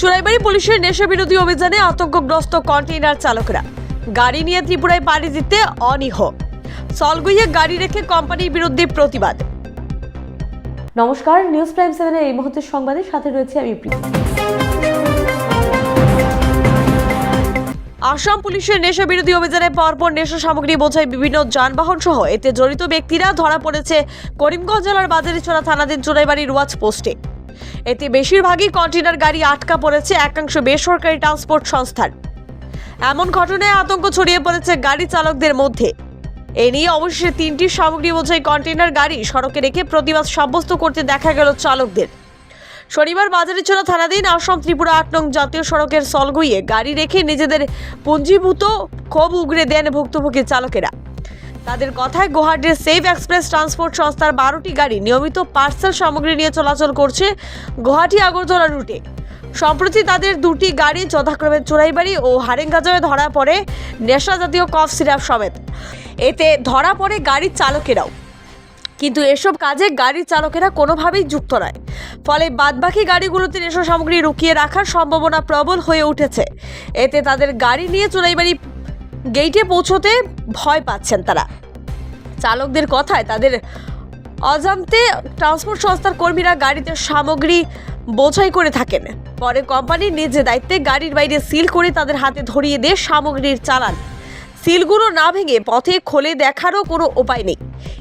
চুরাইবাড়ি পুলিশের নেশা বিরোধী অভিযানে আতঙ্কগ্রস্ত কন্টেইনার চালকরা। গাড়ি নিয়ে ত্রিপুরায় পাড়ি দিতে অনীহ। সলগুইয়ে গাড়ি রেখে কোম্পানির বিরুদ্ধে প্রতিবাদ। নমস্কার নিউজ প্রাইম সেভেনের এই মুহূর্তের সংবাদের সাথে রয়েছে আমি আসাম পুলিশের নেশা বিরোধী অভিযানে পরপর নেশা সামগ্রী বোঝায় বিভিন্ন যানবাহন সহ এতে জড়িত ব্যক্তিরা ধরা পড়েছে করিমগঞ্জ জেলার বাজারিছড়া থানাধীন চোরাইবাড়ির ওয়াচ পোস্টে। এতে বেশিরভাগই কন্টেনার গাড়ি আটকা পড়েছে একাংশ বেসরকারি ট্রান্সপোর্ট সংস্থার। এমন ঘটনায় আতঙ্ক ছড়িয়ে পড়েছে গাড়ি চালকদের মধ্যে। এ নিয়ে অবশেষে তিনটি সামগ্রী বোঝাই কন্টেনার গাড়ি সড়কে রেখে প্রতিবাদ সাব্যস্ত করতে দেখা গেল চালকদের। শনিবার বাজারে বাজারিচোরা থানাধীন আসাম ত্রিপুরা আট নং জাতীয় সড়কের সলগুইয়ে গাড়ি রেখে নিজেদের পুঞ্জীভূত ক্ষোভ উগরে দেন ভুক্তভোগী চালকেরা। তাদের কথায় গুয়াহাটির সেফ এক্সপ্রেস ট্রান্সপোর্ট সংস্থার বারোটি গাড়ি নিয়মিত পার্সেল সামগ্রী নিয়ে চলাচল করছে গুয়াহাটি আগরতলা রুটে। সম্প্রতি তাদের দুটি গাড়ি যথাক্রমে চোরাইবাড়ি ও হারেঙ্গাজারে ধরা পড়ে নেশা জাতীয় কফ সিরাপ সমেত। এতে ধরা পড়ে গাড়ির চালকেরাও। কিন্তু এসব কাজে গাড়ির চালকেরা কোনোভাবেই যুক্ত নয়। ফলে বাদবাকি গাড়িগুলোতে নেশা সামগ্রী রুকিয়ে রাখার সম্ভাবনা প্রবল হয়ে উঠেছে। এতে তাদের গাড়ি নিয়ে চোরাইবাড়ি গেইটে পৌঁছতে ভয় পাচ্ছেন তারা। চালকদের কথায় তাদের অজান্তে ট্রান্সপোর্ট সংস্থার কর্মীরা গাড়িতে সামগ্রী বোঝাই করে থাকেন। পরে কোম্পানি নিজে দায়িত্বে গাড়ির বাইরে সিল করে তাদের হাতে ধরিয়ে দিয়ে সামগ্রীর চালান। সিলগুলো না ভেঙে পথে খোলে দেখারও কোনো উপায় নেই।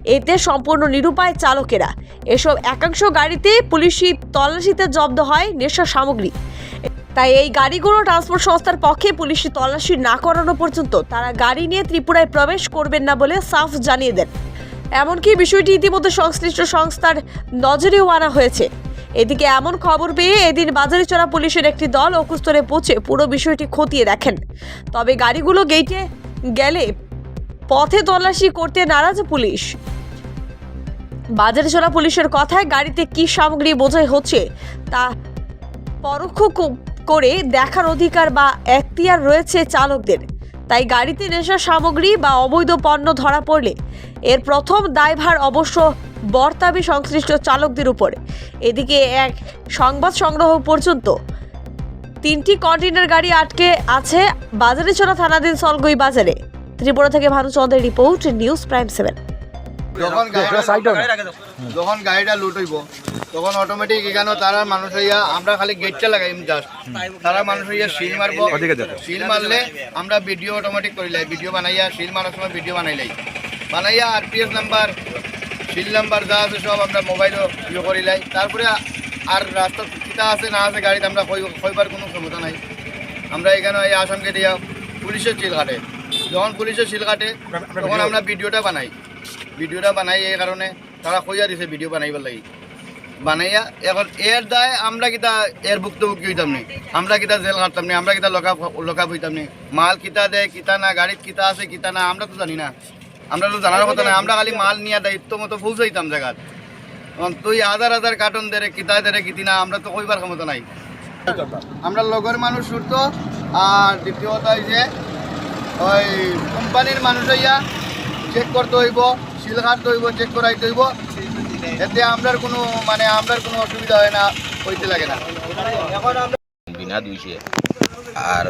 এতে সম্পূর্ণ নিরুপায় চালকেরা। এসব একাংশ গাড়িতে পুলিশি তল্লাশিতে জব্দ হয় নেশা সামগ্রী। তাই এই গাড়িগুলো ট্রান্সপোর্ট সংস্থার পক্ষে পুলিশি তল্লাশি না করানো পর্যন্ত তারা গাড়ি নিয়ে ত্রিপুরায় প্রবেশ করবেন না বলে সাফ জানিয়ে দেন। এমনকি বিষয়টি ইতিমধ্যে সংশ্লিষ্ট সংস্থার নজরেও আনা হয়েছে। এদিকে এমন খবর পেয়ে এদিন বাজারিচড়া পুলিশের একটি দল অকুস্তরে পৌঁছে পুরো বিষয়টি খতিয়ে দেখেন। তবে গাড়িগুলো গেইটে গেলে পথে তল্লাশি করতে নারাজ পুলিশ। বাজারে চলা পুলিশের কথায় গাড়িতে কি সামগ্রী বোঝাই হচ্ছে তা পরোক্ষ করে দেখার অধিকার বা এখতিয়ার রয়েছে চালকদের। তাই গাড়িতে নেশা সামগ্রী বা অবৈধ পণ্য ধরা পড়লে এর প্রথম দায়ভার অবশ্য বর্তাবে সংশ্লিষ্ট চালকদের উপরে। এদিকে এক সংবাদ সংগ্রহ পর্যন্ত তিনটি কন্টেনার গাড়ি আটকে আছে বাজারে চলা থানাধীন সলগই বাজারে। ত্রিপুরা থেকে ভানুচন্দ্রের রিপোর্ট, নিউজ প্রাইম সেভেন। যখন গাড়িটা যখন গাড়িটা লুট হইব তখন অটোমেটিক এখানে তারা মানুষ হইয়া আমরা খালি গেটটা লাগাই জাস্ট তারা মানুষ হইয়া শিল মারব। শিল মারলে আমরা ভিডিও অটোমেটিক করিলাই ভিডিও বানাইয়া শিল মারার সময় ভিডিও বানাইলাই। বানাইয়া R P S number seal number যা আছে সব আমরা মোবাইলও ইয়ে করিলাই। তারপরে আর রাস্তা কিতা আছে না আছে গাড়িতে আমরা কই- কইবার কোনো ক্ষমতা নাই। আমরা এখানে এই আসামকে দিয়া পুলিশের চিল কাটে যখন পুলিশের চিল কাটে তখন আমরা ভিডিওটা বানাই। ভিডিওটা বানাই এই কারণে তারা কইয়া দিছে ভিডিও বানাইবার লাগি। বানাইয়া এখন এর দায় আমরা কিতা এর ভুক্তভোগী হইতাম নি। আমরা কিতা জেল কাটতাম নি, আমরা কিতা লকাপ লকাপ হইতাম নি। মাল কিতা দেয়, কিতা না, গাড়িত কিতা আছে, কিতা না, আমরা তো জানি না। আমরা তো জানার কথা না আমরা খালি মাল নিয়ে দায়িত্ব মতো পৌঁছাইতাম জায়গাত। তুই হাজার হাজার কার্টন দেরে, কিতা দেরে, কিতি না, আমরা তো কইবার ক্ষমতা নাই। আমরা লগর মানুষ ছুটতো আর দ্বিতীয়ত যে, ওই কোম্পানির মানুষ হইয়া চেক করতে হইব সিল কাটতে হইব চেক করাইতে হইব। এতে আমরার কোনো মানে আমরার কোনো অসুবিধা হয় না, হইতে লাগে না। বিনা দুইশে। আর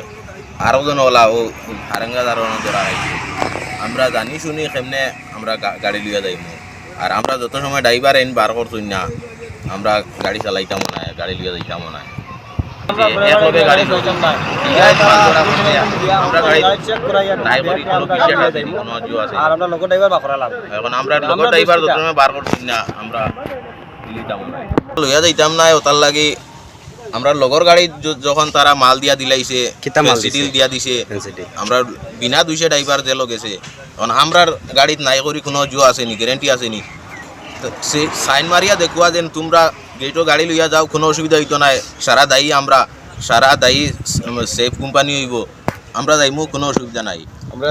আরও জন ওলা, ও হারেঙ্গা দারণ ধরা হয়েছে। আমরা জানি শুনি সেমনে আমরা গাড়ি লিয়া যাইমু। আর আমরা যত সময় ড্রাইভার এন বার করছুন না, আমরা গাড়ি চালাইতাম না, গাড়ি লিয়া যাইতাম না। আর আমরা লোক ড্রাইভার বাকরালাম এখন আমরা লগর ড্রাইভার বার করছি না আমরা লইয়া যাইতাম না ওতার লাগি আমরা লগর গাড়ি যখন তারা মাল দিয়া দিলাইছে দিয়া দিছে আমরা বিনা দুইশে ড্রাইভার যে গেছে এখন আমরার গাড়িত নাই করি কোনো জো আসেনি গ্যারেন্টি আসেনি তো সে সাইন মারিয়া দেখুয়া যেন তোমরা গেটও গাড়ি লইয়া যাও, কোনো অসুবিধা হইতো না। সারা দায়ী আমরা, সারা দায়ী সেফ কোম্পানি হইব। আমরা যাইমু, কোনো অসুবিধা নাই।